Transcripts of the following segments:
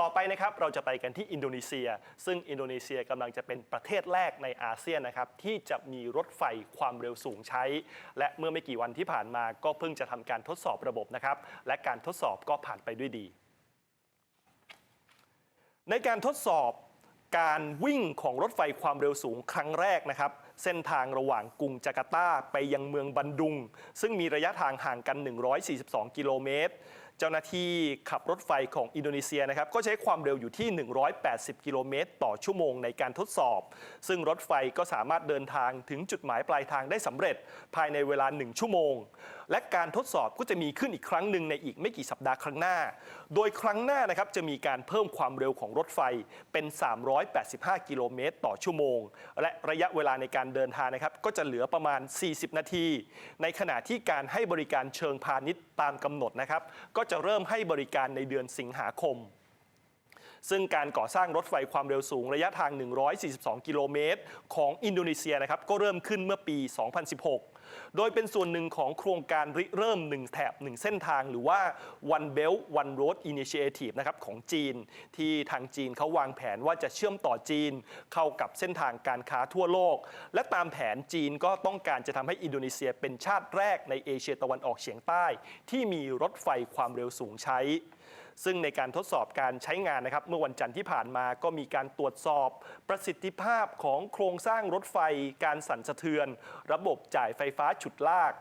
ต่อไปนะครับเราจะไปกันที่อินโดนีเซีย ซึ่งอินโดนีเซียกำลังจะเป็นประเทศแรกในอาเซียนนะครับที่จะมีรถไฟความเร็วสูงใช้ และเมื่อไม่กี่วันที่ผ่านมาก็เพิ่งจะทำการทดสอบระบบนะครับและการทดสอบก็ผ่านไปด้วยดี ในการทดสอบการวิ่งของรถไฟความเร็วสูงครั้งแรกนะครับ เส้นทางระหว่างกรุงจาการ์ตาไปยังเมืองบันดุง ซึ่งมีระยะทางห่างกัน 142 กิโลเมตร เจ้าหน้าที่ขับรถไฟของอินโดนีเซียนะครับก็ใช้ความเร็วอยู่ที่ 180 กิโลเมตร ต่อชั่วโมงในการทดสอบ ซึ่งรถไฟก็สามารถเดินทางถึงจุดหมายปลายทางได้สำเร็จ ภายในเวลา 1 ชั่วโมง และการทดสอบก็จะมีขึ้นอีกครั้งหนึ่งในอีกไม่กี่สัปดาห์ครั้งหน้า โดยครั้งหน้านะครับจะมีการเพิ่มความเร็วของรถไฟเป็น 385 กิโลเมตร ต่อชั่วโมง และระยะเวลาในการเดินทางนะครับก็จะเหลือประมาณ 40 นาที ในขณะที่การให้บริการเชิงพาณิชย์ตามกำหนดนะครับก็จะเริ่มให้บริการในเดือนสิงหาคม ซึ่งการก่อสร้างรถไฟความเร็วสูงระยะทาง 142 กิโลเมตร ของอินโดนีเซียนะครับก็เริ่มขึ้นเมื่อปี 2016 โดยเป็นส่วนหนึ่งของโครงการริเริ่ม 1 แถบ 1 เส้นทาง หรือว่า One Belt One Road Initiative นะครับของจีน ที่ทางจีนเขาวางแผนว่าจะเชื่อมต่อจีน เข้ากับเส้นทางการค้าทั่วโลก และตามแผนจีนก็ต้องการจะทำให้อินโดนีเซียเป็นชาติแรกในเอเชียตะวันออกเฉียงใต้ ที่มีรถไฟความเร็วสูงใช้ ซึ่งในการทดสอบการใช้งานนะครับเมื่อวันจันทร์ที่ผ่านมาก็มีการตรวจสอบประสิทธิภาพของโครงสร้างรถไฟ การสั่นสะเทือน ระบบจ่ายไฟฟ้าฉุดลาก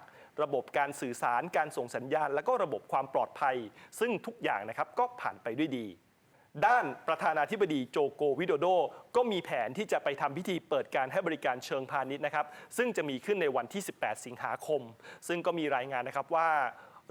ระบบการสื่อสารการส่งสัญญาณ และก็ระบบความปลอดภัย ซึ่งทุกอย่างนะครับก็ผ่านไปด้วยดีด้านประธานาธิบดีโจโกวิโดโด ก็มีแผนที่จะไปทำพิธีเปิดการให้บริการเชิงพาณิชย์นะครับ ซึ่งจะมีขึ้นในวันที่ 18 สิงหาคม ซึ่งก็มีรายงานนะครับว่า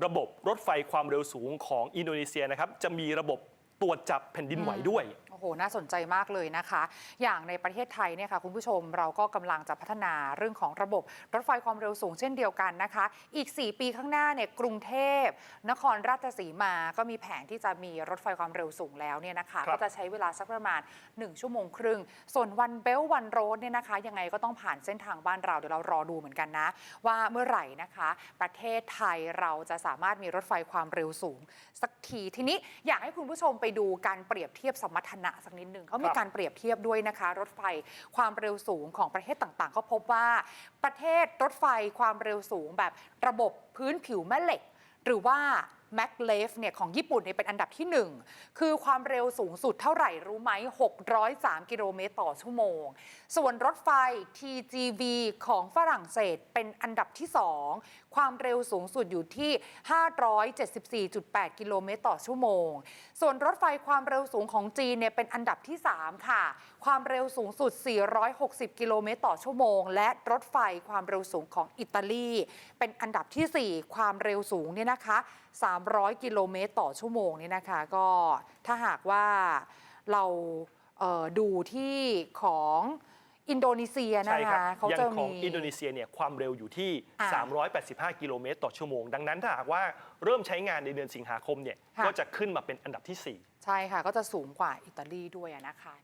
ระบบรถไฟความเร็วสูงของอินโดนีเซียนะครับจะมีระบบตรวจจับแผ่นดินไหวด้วย โอ้โหน่าสนใจมากเลยนะคะ อย่างในประเทศไทยเนี่ยค่ะคุณผู้ชมเราก็กำลังจะพัฒนาเรื่องของระบบรถไฟความเร็วสูงเช่นเดียวกันนะคะ อีก 4 ปีข้างหน้าเนี่ยกรุงเทพ นครราชสีมาก็มีแผนที่จะมีรถไฟความเร็วสูงแล้วเนี่ยนะคะครับก็จะใช้เวลาสักประมาณ 1 ชั่วโมงครึ่ง ส่วนวันเบลวันโรดเนี่ยนะคะยังไงก็ต้องผ่านเส้นทางบ้านเราเดี๋ยวเรารอดูเหมือนกันนะ ว่าเมื่อไหร่นะคะ ประเทศไทยเราจะสามารถมีรถไฟความเร็วสูง สักทีทีนี้อยากให้คุณผู้ชมไปดูการเปรียบเทียบสมรรถนะสักนิดหนึ่งเขามีครับการเปรียบเทียบด้วยนะคะ รถไฟความเร็วสูงของประเทศต่างๆ ก็พบว่าประเทศรถไฟความเร็วสูงแบบระบบพื้นผิวแม่เหล็ก หรือว่า m a c l e f เนี่ยของญี่ปุ่นเนี่ยเป็นอันดับที่ 1 คือความเร็วสูงสุดเท่าไหร่รู้ไหม 603 กิโลเมตรต่อชั่วโมง ส่วนรถไฟ TGV ของฝรั่งเศสเป็นอันดับที่ 2 ความเร็วสูงสุดอยู่ที่ 574.8 กิโลเมตรต่อชั่วโมง ส่วนรถไฟความเร็วสูงของจีนเนี่ยเป็นอันดับที่ 3 ค่ะ ความเร็วสูงสุด 460 กิโลเมตรต่อชั่วโมง และรถไฟความเร็วสูงของอิตาลี เป็นอันดับทีสี่4 ความเร็วสูงเนี่ยนะคะ300 กิโลเมตรต่อชั่วโมงเนี่ยนะคะ ก็ถ้าหากว่าเราเอ่อดูที่ของอินโดนีเซียนะใช่ครัคะบเขาอย่างจะขอมีงอินโดนีเซียเนี่ยความเร็วอยู่ที่อ่า385 กิโลเมตรต่อชั่วโมง ดังนั้นถ้าหากว่าเริ่มใช้งานในเดือนสิงหาคมเนี่ยค่ะก็จะขึ้นมาเป็นอันดับที่ 4 ใช่ค่ะ ก็จะสูงกว่าอิตาลีด้วยอะนะคะ